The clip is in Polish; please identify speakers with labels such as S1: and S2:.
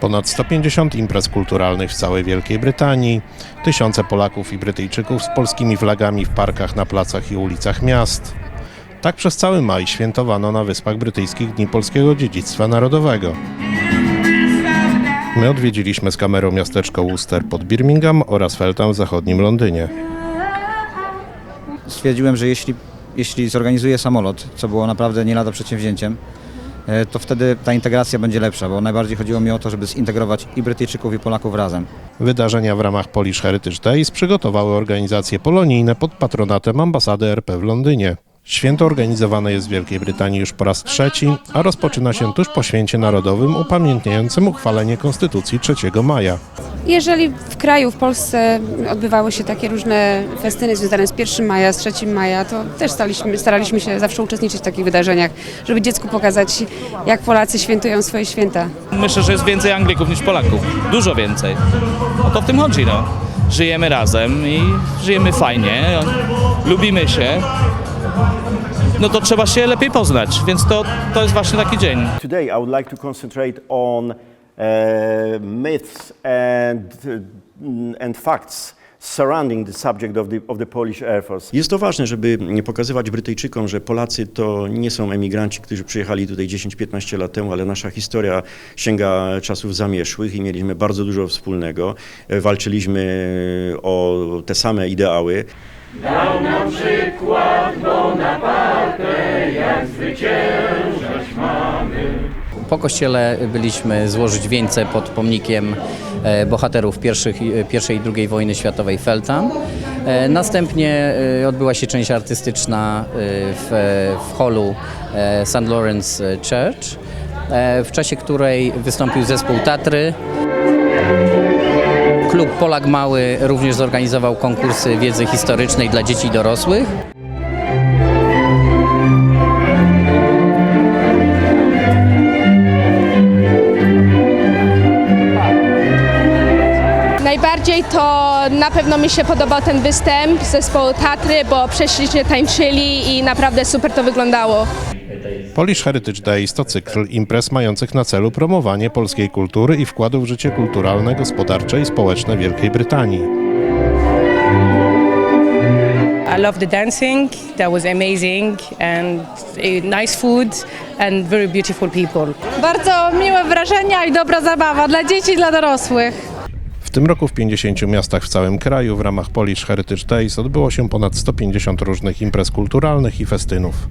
S1: Ponad 150 imprez kulturalnych w całej Wielkiej Brytanii, tysiące Polaków i Brytyjczyków z polskimi flagami w parkach, na placach i ulicach miast. Tak przez cały maj świętowano na Wyspach Brytyjskich Dni Polskiego Dziedzictwa Narodowego. My odwiedziliśmy z kamerą miasteczko Worcester pod Birmingham oraz Feltham w zachodnim Londynie.
S2: Stwierdziłem, że jeśli, jeśli zorganizuję samolot, co było naprawdę nie lada przedsięwzięciem, e, to wtedy ta integracja będzie lepsza, bo najbardziej chodziło mi o to, żeby zintegrować i Brytyjczyków, i Polaków razem.
S1: Wydarzenia w ramach Polish Heritage Days przygotowały organizacje polonijne pod patronatem ambasady RP w Londynie. Święto organizowane jest w Wielkiej Brytanii już po raz trzeci, a rozpoczyna się tuż po święcie narodowym upamiętniającym uchwalenie Konstytucji 3 maja.
S3: Jeżeli w kraju, w Polsce odbywały się takie różne festyny związane z 1 maja, z 3 maja, to też staliśmy, staraliśmy się zawsze uczestniczyć w takich wydarzeniach, żeby dziecku pokazać, jak Polacy świętują swoje święta.
S4: Myślę, że jest więcej Anglików niż Polaków. Dużo więcej. O to w tym chodzi, no. Żyjemy razem i żyjemy fajnie, lubimy się. No to trzeba się lepiej poznać, więc to, to jest właśnie taki dzień.
S5: Today, I would like to concentrate on uh, myths and, and facts surrounding the subject of the, of the Polish Air Force.
S6: Jest to ważne, żeby pokazywać Brytyjczykom, że Polacy to nie są emigranci, którzy przyjechali tutaj 10-15 lat temu, ale nasza historia sięga czasów zamieszłych i mieliśmy bardzo dużo wspólnego. E, Walczyliśmy o te same ideały.
S7: Po kościele byliśmy złożyć wieńce pod pomnikiem e, bohaterów pierwszych, i- pierwszej i II wojny światowej Feltham. E, Następnie e, odbyła się część artystyczna e, w, w holu e, St. Lawrence Church, e, w czasie której wystąpił zespół Tatry. Klub Polak Mały również zorganizował konkursy wiedzy historycznej dla dzieci i dorosłych.
S8: Najbardziej to na pewno mi się podobał ten występ zespołu Tatry, bo prześlicznie tańczyli i naprawdę super to wyglądało.
S1: Polish Heritage Days to cykl imprez mających na celu promowanie polskiej kultury i wkładu w życie kulturalne, gospodarcze i społeczne Wielkiej Brytanii.
S9: I love the dancing. That was amazing and nice food and very beautiful people.
S8: Bardzo miłe wrażenia i dobra zabawa dla dzieci i dla dorosłych.
S1: Tym roku w 50 miastach w całym kraju w ramach Polish Heritage Days odbyło się ponad 150 różnych imprez kulturalnych i festynów.